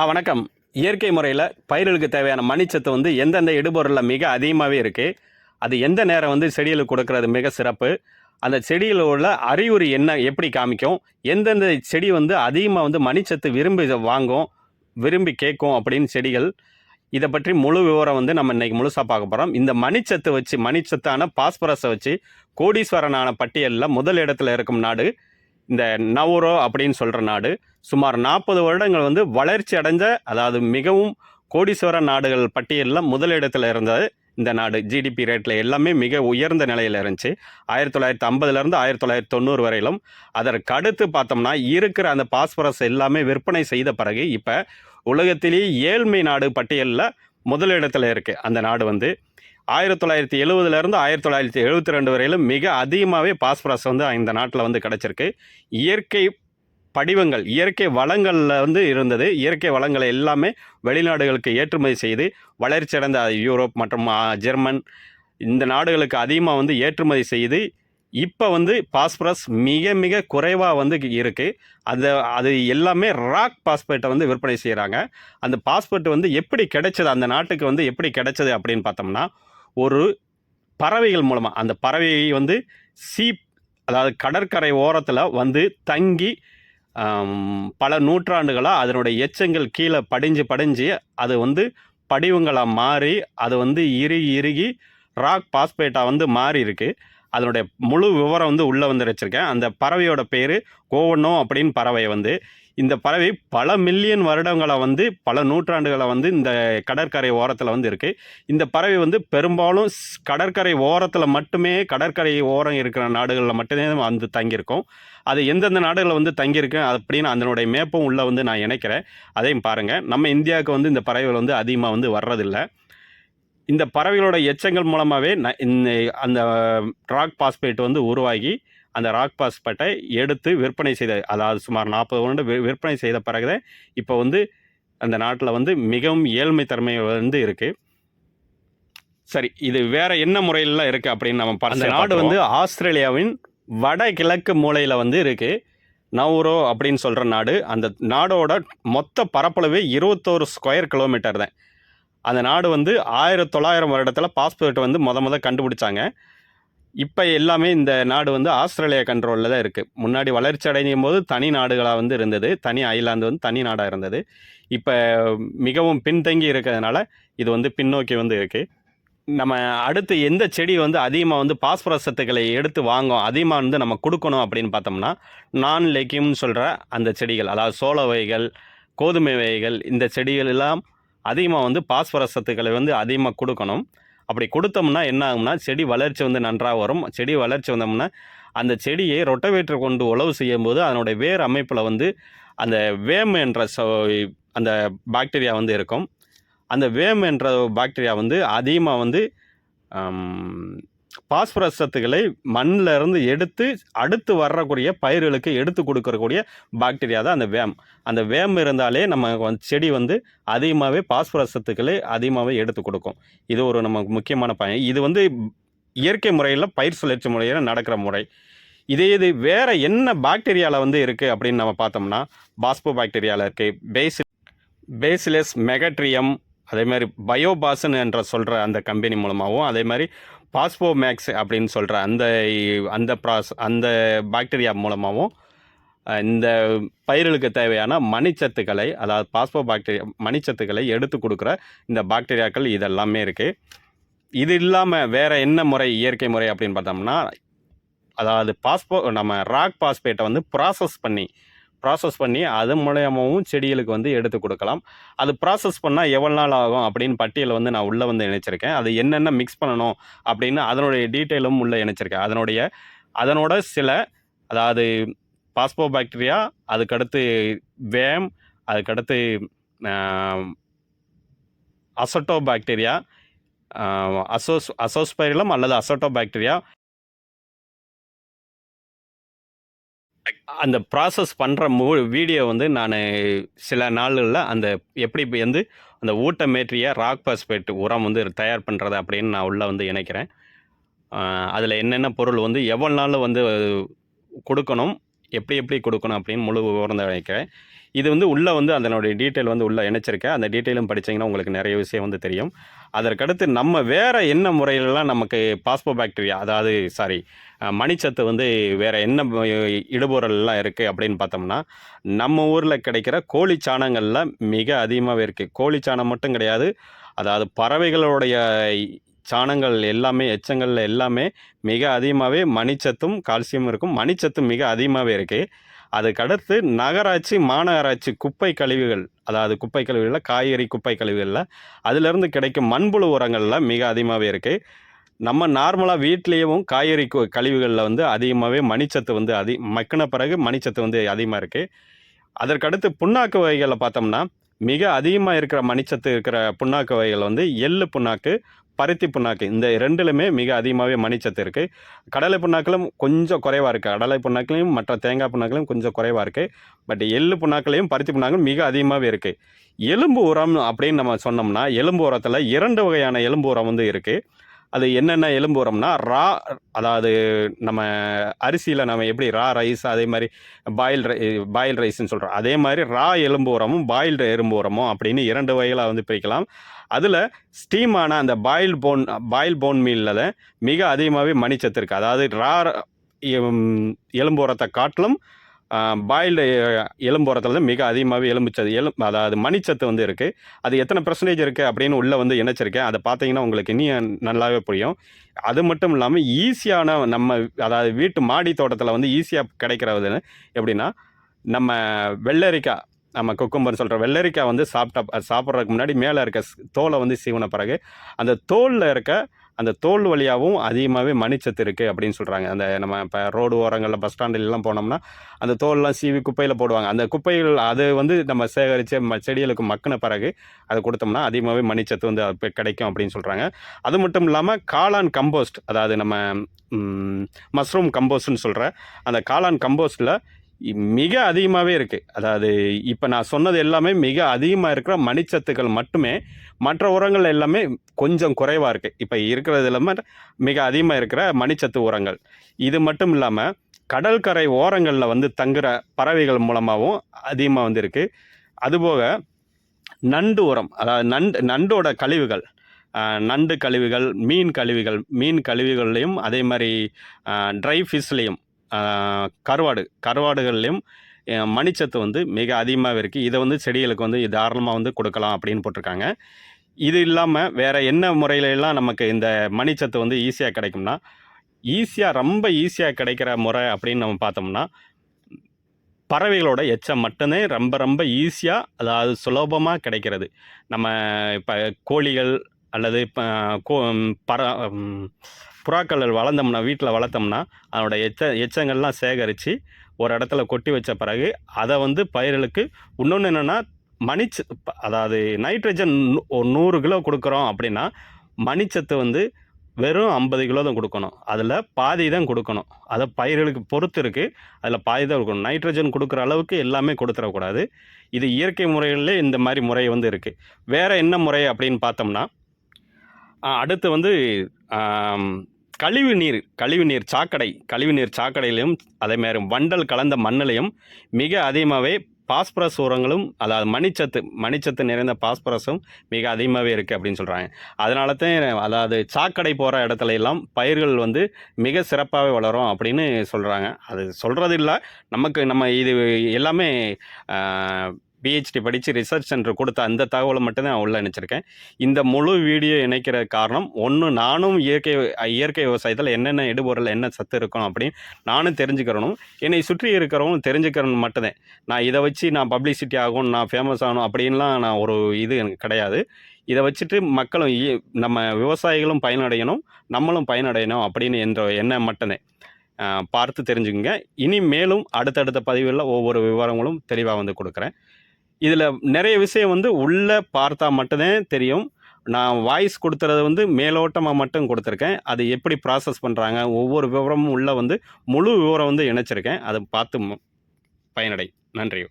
ஆ வணக்கம். இயற்கை முறையில் பயிர்களுக்கு தேவையான மணிச்சத்து வந்து எந்தெந்த இடுபொருளில் மிக அதிகமாகவே இருக்குது அது எந்த நேரம் வந்து செடிகளுக்கு கொடுக்கறது மிக சிறப்பு? அந்த செடியில் உள்ள அறிகுறி என்ன எப்படி காமிக்கும்? எந்தெந்த செடி வந்து அதிகமாக வந்து மணிச்சத்து விரும்பி இதை வாங்கும் விரும்பி கேட்கும் அப்படின்னு செடிகள்? இதை பற்றி முழு விவரம் வந்து நம்ம இன்னைக்கு முழுசாக பார்க்க போகிறோம் இந்த மணிச்சத்து வச்சு மணிச்சத்தான பாஸ்பரஸை வச்சு கோடீஸ்வரனான பட்டியலில் முதல் இடத்துல இருக்கும் நாடு இந்த நவுரோ அப்படின்னு சொல்கிற நாடு சுமார் நாற்பது வருடங்கள் வந்து வளர்ச்சி அடைஞ்ச அதாவது மிகவும் கோடீஸ்வர நாடுகள் பட்டியலில் முதலிடத்தில் இருந்தது இந்த நாடு. ஜிடிபி ரேட்டில் எல்லாமே மிக உயர்ந்த நிலையில் இருந்துச்சு. ஆயிரத்தி தொள்ளாயிரத்தி ஐம்பதுலேருந்து ஆயிரத்தி தொள்ளாயிரத்தி தொண்ணூறு வரையிலும் அதற்கு அடுத்து பார்த்தோம்னா இருக்கிற அந்த பாஸ்பரஸ் எல்லாமே விற்பனை செய்த பிறகு இப்போ உலகத்திலேயே ஏழ்மை நாடு பட்டியலில் முதலிடத்தில் இருக்குது அந்த நாடு வந்து. ஆயிரத்தி தொள்ளாயிரத்தி எழுபதுலேருந்து ஆயிரத்தி தொள்ளாயிரத்தி எழுபத்தி ரெண்டு வரையிலும் மிக அதிகமாகவே பாஸ்பரஸ் வந்து இந்த நாட்டில் வந்து கிடச்சிருக்கு. இயற்கை படிவங்கள் இயற்கை வளங்களில் வந்து இருந்தது. இயற்கை வளங்களை எல்லாமே வெளிநாடுகளுக்கு ஏற்றுமதி செய்து வளர்ச்சி அடைந்த யூரோப் மற்றும் ஜெர்மன் இந்த நாடுகளுக்கு அதிகமாக வந்து ஏற்றுமதி செய்து இப்போ வந்து பாஸ்பரஸ் மிக மிக குறைவாக வந்து இருக்குது அது அது எல்லாமே ராக் பாஸ்பேட்டை வந்து விற்பனை செய்கிறாங்க அந்த பாஸ்பேட் வந்து எப்படி கிடைச்சது? அந்த நாட்டுக்கு வந்து எப்படி கிடைச்சது அப்படின்னு பார்த்தோம்னா ஒரு பறவைகள் மூலமாக அந்த பறவை வந்து சீப் அதாவது கடற்கரை ஓரத்தில் வந்து தங்கி பல நூற்றாண்டுகளாக அதனுடைய எச்சங்கள் கீழே படிஞ்சு படிஞ்சு அது வந்து படிவங்களாக மாறி அது வந்து இறுகி இறுகி ராக் பாஸ்பேட்டாக வந்து மாறி இருக்கு. அதனுடைய முழு விவரம் வந்து உள்ளே வந்து வச்சுருக்கேன். அந்த பறவையோட பேர் கோவனோ அப்படின்னு பறவை வந்து. இந்த பறவை பல மில்லியன் வருடங்களை வந்து பல நூற்றாண்டுகளை வந்து இந்த கடற்கரை ஓரத்தில் வந்து இருக்குது இந்த பறவை வந்து பெரும்பாலும் ஸ்- கடற்கரை ஓரத்தில் மட்டுமே கடற்கரை ஓரம் இருக்கிற நாடுகளில் மட்டுமே வந்து தங்கியிருக்கும். அது எந்தெந்த நாடுகளில் வந்து தங்கியிருக்கு அப்படின்னு அதனுடைய மேப்பும் உள்ளே வந்து நான் இணைக்கிறேன். அதையும் பாருங்கள் நம்ம இந்தியாவுக்கு வந்து இந்த பறவைகள் வந்து அதிகமாக வந்து வர்றதில்லை. இந்த பறவைகளோட எச்சங்கள் மூலமாகவே இந்த அந்த ராக் பாஸ்பேட் வந்து உருவாகி அந்த ராக் பாஸ்பேட்டை எடுத்து விற்பனை செய்த அதாவது சுமார் நாற்பது வருடம் வி- விற்பனை செய்த பிறகு இப்போ வந்து அந்த நாட்டில் வந்து மிகவும் ஏழ்மை தன்மை வந்து இருக்குது சரி இது வேற என்ன முறையிலலாம் இருக்குது அப்படின்னு நம்ம அந்த நாடு வந்து ஆஸ்திரேலியாவின் வடகிழக்கு மூலையில் வந்து இருக்குது நவுரோ அப்படின்னு சொல்கிற நாடு அந்த நாடோட மொத்த பரப்பளவே இருபத்தோரு ஸ்கொயர் கிலோமீட்டர் தான். அந்த நாடு வந்து ஆயிரத்தி தொள்ளாயிரம் வருடத்தில் பாஸ்போர்ட் வந்து மொத முத கண்டுபிடிச்சாங்க. இப்போ எல்லாமே இந்த நாடு வந்து ஆஸ்திரேலியா கண்ட்ரோலில் தான் இருக்குது முன்னாடி வளர்ச்சி அடையும் போது தனி நாடுகளாக வந்து இருந்தது. தனி ஐலாந்து வந்து தனி நாடாக இருந்தது. இப்போ மிகவும் பின்தங்கி இருக்கிறதுனால இது வந்து பின்னோக்கி வந்து இருக்குது நம்ம அடுத்து எந்த செடி வந்து அதிகமாக வந்து பாஸ்பரஸ் சத்துக்களை எடுத்து வாங்கும் அதிகமாக வந்து நம்ம கொடுக்கணும் அப்படின்னு பார்த்தோம்னா நான் லெக்கியம்னு சொல்கிற அந்த செடிகள் அதாவது சோள வகைகள் கோதுமை வகைகள் இந்த செடிகள் எல்லாம் அதிகமாக வந்து பாஸ்பரஸ் சத்துக்களை வந்து அதிகமாக கொடுக்கணும். அப்படி கொடுத்தோம்னா என்ன ஆகும்னா செடி வளர்ச்சி வந்து நன்றாக வரும். செடி வளர்ச்சி வந்தோம்னா அந்த செடியை ரொட்டவேட்டர் கொண்டு உழவு செய்யும்போது அதனுடைய வேர் அமைப்பில் வந்து அந்த வேம் என்ற சொ- அந்த பாக்டீரியா வந்து இருக்கும். அந்த வேம் என்ற பாக்டீரியா வந்து அதிகமாக வந்து பாஸ்பரஸ் சத்துக்களை மண்ணில் இருந்து எடுத்து அடுத்து வர்றக்கூடிய பயிர்களுக்கு எடுத்து கொடுக்கறக்கூடிய பாக்டீரியா தான் அந்த வேம். அந்த வேம் இருந்தாலே நம்ம செடி வந்து அதிகமாகவே பாஸ்பரஸ் சத்துக்களை அதிகமாகவே எடுத்து கொடுக்கும். இது ஒரு நமக்கு முக்கியமான பயன் இது வந்து இயற்கை முறையில் பயிர் சுழற்சி முறையில் நடக்கிற முறை. இதே இது வேறு என்ன பாக்டீரியாவில் வந்து இருக்குது அப்படின்னு நம்ம பார்த்தோம்னா பாஸ்போ பாக்டீரியாவில் இருக்குது பேசி பேசிலஸ் மெகட்ரியம் அதே மாதிரி பயோபாசன் என்ற சொல்கிற அந்த கம்பெனி மூலமாகவும் அதே மாதிரி பாஸ்போமேக்ஸ் அப்படின்னு சொல்கிற அந்த அந்த ப்ராஸ் அந்த பாக்டீரியா மூலமாகவும் இந்த பயிர்களுக்கு தேவையான மணிச்சத்துக்களை அதாவது பாஸ்போ பாக்டீரியா மணிச்சத்துக்களை எடுத்து கொடுக்குற இந்த பாக்டீரியாக்கள் இதெல்லாமே இருக்குது இது இல்லாமல் வேறு என்ன முறை இயற்கை முறை அப்படின்னு பார்த்தோம்னா அதாவது பாஸ்போ நம்ம ராக் பாஸ்பேட்டை வந்து ப்ராசஸ் பண்ணி ப்ராசஸ் பண்ணி அது மூலயமாவும் செடிகளுக்கு வந்து எடுத்து கொடுக்கலாம். அது ப்ராசஸ் பண்ணால் எவ்வளோ நாள் ஆகும் அப்படின்னு பட்டியலை வந்து நான் உள்ளே வந்து இணைச்சிருக்கேன். அது என்னென்ன மிக்ஸ் பண்ணணும் அப்படின்னு அதனுடைய டீட்டெயிலும் உள்ளே இணைச்சிருக்கேன். அதனுடைய அதனோட சில அதாவது பாஸ்போ பாக்டீரியா அதுக்கடுத்து வேம் அதுக்கடுத்து அசட்டோ பாக்டீரியா அசோஸ் அசோஸ்பைரிலம் அல்லது அசட்டோ பாக்டீரியா அந்த ப்ராசஸ் பண்ணுற மூ வீடியோ வந்து நான் சில நாள்களில் அந்த எப்படி வந்து அந்த ஊட்டமேற்றிய ராக் பாஸ்பேட் உரம் வந்து தயார் பண்ணுறது அப்படின்னு நான் உள்ளே வந்து இணைக்கிறேன். அதில் என்னென்ன பொருள் வந்து எவ்வளோ நாள் வந்து கொடுக்கணும் எப்படி எப்படி கொடுக்கணும் அப்படின்னு முழு விவரம் இணைக்கிறேன். இது வந்து உள்ளே வந்து அதனுடைய டீட்டெயில் வந்து உள்ளே இணைச்சிருக்கேன் அந்த டீட்டெயிலும் படிச்சீங்கன்னா உங்களுக்கு நிறைய விஷயம் வந்து தெரியும். அதற்கடுத்து நம்ம வேறு என்ன முறையிலலாம் நமக்கு பாஸ்போ பாக்டீரியா அதாவது சாரி மணிச்சத்து வந்து வேறு என்ன இடுபொருள்லாம் இருக்குது அப்படின்னு பார்த்தோம்னா நம்ம ஊரில் கிடைக்கிற கோழி சாணங்களில் மிக அதிகமாகவே இருக்குது கோழி சாணம் மட்டும் கிடையாது. அதாவது பறவைகளுடைய சாணங்கள் எல்லாமே எச்சங்கள்ல எல்லாமே மிக அதிகமாகவே மணிச்சத்தும் கால்சியமும் இருக்கும். மணிச்சத்தும் மிக அதிகமாகவே இருக்குது அதுக்கடுத்து நகராட்சி மாநகராட்சி குப்பை கழிவுகள் அதாவது குப்பை கழிவுகளில் காய்கறி குப்பை கழிவுகளில் அதிலிருந்து கிடைக்கும் மண்புழு உரங்களில் மிக அதிகமாகவே இருக்குது நம்ம நார்மலாக வீட்லேயும் காய்கறி கு- கழிவுகளில் வந்து அதிகமாகவே மணிச்சத்து வந்து அதி மக்கின பிறகு மணிச்சத்து வந்து அதிகமாக இருக்குது அதற்கடுத்து புண்ணாக்கு வகைகளில் பார்த்தோம்னா மிக அதிகமாக இருக்கிற மணிச்சத்து இருக்கிற புண்ணாக்கு வகைகள் வந்து எள்ளு புண்ணாக்கு பருத்தி புண்ணாக்கு. இந்த ரெண்டுலுமே மிக அதிகமாகவே மணிச்சத்து இருக்குது கடலை புண்ணாக்கிலும் கொஞ்சம் குறைவாக இருக்குது கடலை புண்ணாக்கிலையும் மற்ற தேங்காய் புண்ணாக்களையும் கொஞ்சம் குறைவாக இருக்குது பட் எள்ளு புண்ணாக்குலையும் பருத்தி புண்ணாக்கும் மிக அதிகமாகவே இருக்குது எலும்பு உரம் அப்படின்னு நம்ம சொன்னோம்னா எலும்பு உரத்தில் இரண்டு வகையான எலும்பு உரம் வந்து இருக்குது அது என்னென்ன எலும்பு உரம்னா ரா அதாவது நம்ம அரிசியில் நம்ம எப்படி ரா ரைஸ் அதே மாதிரி பாயில் ரை பாயில் ரைஸ்ன்னு சொல்கிறோம் அதே மாதிரி ரா எலும்பு உரமும் பாயில்டு எலும்பு உரமும் அப்படின்னு இரண்டு வகைகளாக வந்து பிரிக்கலாம். அதில் ஸ்டீமான அந்த பாயில் போன் பாயில் போன் மீலில் மிக அதிகமாகவே மணிச்சத்து இருக்குது அதாவது ரா எலும்பு உரத்தை காட்டிலும் பாயில்டு எலும்பு உரத்தில் வந்து மிக அதிகமாகவே எலும்புச்சது எலும் அதாவது மணிச்சத்து வந்து இருக்குது அது எத்தனை பர்சன்டேஜ் இருக்குது அப்படின்னு உள்ளே வந்து இணைச்சிருக்கேன். அதை பார்த்தீங்கன்னா உங்களுக்கு இன்னும் நல்லாவே புரியும். அது மட்டும் இல்லாமல் ஈஸியான நம்ம அதாவது வீட்டு மாடி தோட்டத்தில் வந்து ஈஸியாக கிடைக்கிறது எப்படின்னா நம்ம வெள்ளரிக்காய் நம்ம குக்கும்பர் சொல்கிற வெள்ளரிக்காய் வந்து சாப்பிட்டா சாப்பிட்றதுக்கு முன்னாடி மேலே இருக்க தோலை வந்து சீவன பிறகு அந்த தோலில் இருக்க அந்த தோல் வழியாகவும் அதிகமாகவே மணிச்சத்து இருக்குது அப்படின்னு சொல்கிறாங்க அந்த நம்ம இப்போ ரோடு ஓரங்களில் பஸ் ஸ்டாண்டிலலாம் போனோம்னா அந்த தோல்லாம் சீவி குப்பையில் போடுவாங்க. அந்த குப்பைகள் அது வந்து நம்ம சேகரித்து ம செடிகளுக்கு மக்கின பிறகு அதை கொடுத்தோம்னா அதிகமாகவே மணிச்சத்து வந்து அப்ப கிடைக்கும் அப்படின்னு சொல்கிறாங்க அது மட்டும் இல்லாமல் காளான் கம்போஸ்ட் அதாவது நம்ம மஷ்ரூம் கம்போஸ்ட்னு சொல்கிற அந்த காளான் கம்போஸ்ட்டில் மிக அதிகமாகவே இருக்குது அதாவது இப்போ நான் சொன்னது எல்லாமே மிக அதிகமாக இருக்கிற மணிச்சத்துக்கள் மட்டுமே மற்ற உரங்கள் எல்லாமே கொஞ்சம் குறைவாக இருக்குது இப்போ இருக்கிறது எல்லாமே மிக அதிகமாக இருக்கிற மணிச்சத்து உரங்கள். இது மட்டும் இல்லாமல் கடற்கரை ஓரங்களில் வந்து தங்குற பறவைகள் மூலமாகவும் அதிகமாக வந்திருக்கு அதுபோக நண்டு உரம் அதாவது நண்டு நண்டோட கழிவுகள் நண்டு கழிவுகள் மீன் கழிவுகள் மீன் கழிவுகள்லையும் அதே மாதிரி ட்ரை ஃபிஷ்லேயும் கருவாடு கருவாடுகள்லையும் மணிச்சத்து வந்து மிக அதிகமாக இருக்குது இதை வந்து செடிகளுக்கு வந்து தாராளமாக வந்து கொடுக்கலாம் அப்படின்னு போட்டிருக்காங்க. இது இல்லாமல் வேறு என்ன முறையில எல்லாம் நமக்கு இந்த மணிச்சத்து வந்து ஈஸியாக கிடைக்கும்னா ஈஸியாக ரொம்ப ஈஸியாக கிடைக்கிற முறை அப்படின்னு நம்ம பார்த்தோம்னா பறவைகளோட எச்சம் மட்டுமே ரொம்ப ரொம்ப ஈஸியாக அதாவது சுலபமாக கிடைக்கிறது. நம்ம இப்போ கோழிகள் அல்லது இப்போ கோ பற புறாக்கள் வளர்ந்தோம்னா வீட்டில் வளர்த்தோம்னா அதனோட எச்ச எச்சங்கள்லாம் சேகரித்து ஒரு இடத்துல கொட்டி வச்ச பிறகு அதை வந்து பயிர்களுக்கு இன்னொன்று என்னென்னா மணிச்சு ப- அதாவது நைட்ரஜன் ஒரு நூறு கிலோ கொடுக்குறோம் அப்படின்னா மணிச்சத்து வந்து வெறும் ஐம்பது கிலோ தான் கொடுக்கணும். அதில் பாதி தான் கொடுக்கணும். அதை பயிர்களுக்கு பொறுத்து இருக்குது அதில் பாதி தான் கொடுக்கணும். நைட்ரஜன் கொடுக்குற அளவுக்கு எல்லாமே கொடுத்துடக்கூடாது. இது இயற்கை முறைகளிலே இந்த மாதிரி முறை வந்து இருக்குது வேறு என்ன முறை அப்படின்னு பார்த்தோம்னா அடுத்து வந்து கழிவு நீர் கழிவு நீர் சாக்கடை கழிவு நீர் சாக்கடையிலையும் அதேமாதிரி வண்டல் கலந்த மண்ணிலையும் மிக அதிகமாகவே பாஸ்பரஸ் உரங்களும் அதாவது மணிச்சத்து மணிச்சத்து நிறைந்த பாஸ்பரஸும் மிக அதிகமாகவே இருக்குது அப்படின்னு சொல்கிறாங்க அதனால தான் அதாவது சாக்கடை போகிற இடத்துல எல்லாம் பயிர்கள் வந்து மிக சிறப்பாகவே வளரும் அப்படின்னு சொல்கிறாங்க அது சொல்கிறது இல்லை நமக்கு நம்ம இது எல்லாமே பிஹெச்டி படித்து ரிசர்ச் சென்டர் கொடுத்த அந்த தகவலை மட்டும்தான் நான் உள்ள நினச்சிருக்கேன் இந்த முழு வீடியோ இணைக்கிற காரணம் ஒன்று நானும் இயற்கை இயற்கை விவசாயத்தில் என்னென்ன இடுபொருள் என்ன சத்து இருக்கும் அப்படின்னு நானும் தெரிஞ்சுக்கிறணும். என்னை சுற்றி இருக்கிறவங்களும் தெரிஞ்சுக்கிறணும் மட்டும்தான். நான் இதை வச்சு நான் பப்ளிசிட்டி ஆகும் நான் ஃபேமஸ் ஆகணும் அப்படின்லாம் நான் ஒரு இது எனக்கு கிடையாது. இதை வச்சுட்டு மக்களும் இ- நம்ம விவசாயிகளும் பயனடையணும் நம்மளும் பயனடையணும் அப்படின்னு என்ற எண்ணம் மட்டும்தான். பார்த்து தெரிஞ்சுக்கோங்க. இனி மேலும் அடுத்தடுத்த பதிவுகளில் ஒவ்வொரு விவரங்களும் தெளிவாக வந்து கொடுக்குறேன். இதில் நிறைய விஷயம் வந்து உள்ளே பார்த்தா மட்டும்தான் தெரியும். நான் வாய்ஸ் கொடுத்துறது வந்து மேலோட்டமாக மட்டும் கொடுத்துருக்கேன். அது எப்படி ப்ராசஸ் பண்ணுறாங்க ஒவ்வொரு விவரமும் உள்ளே வந்து முழு விவரம் வந்து இணைச்சிருக்கேன். அதை பார்த்து பயனடை. நன்றி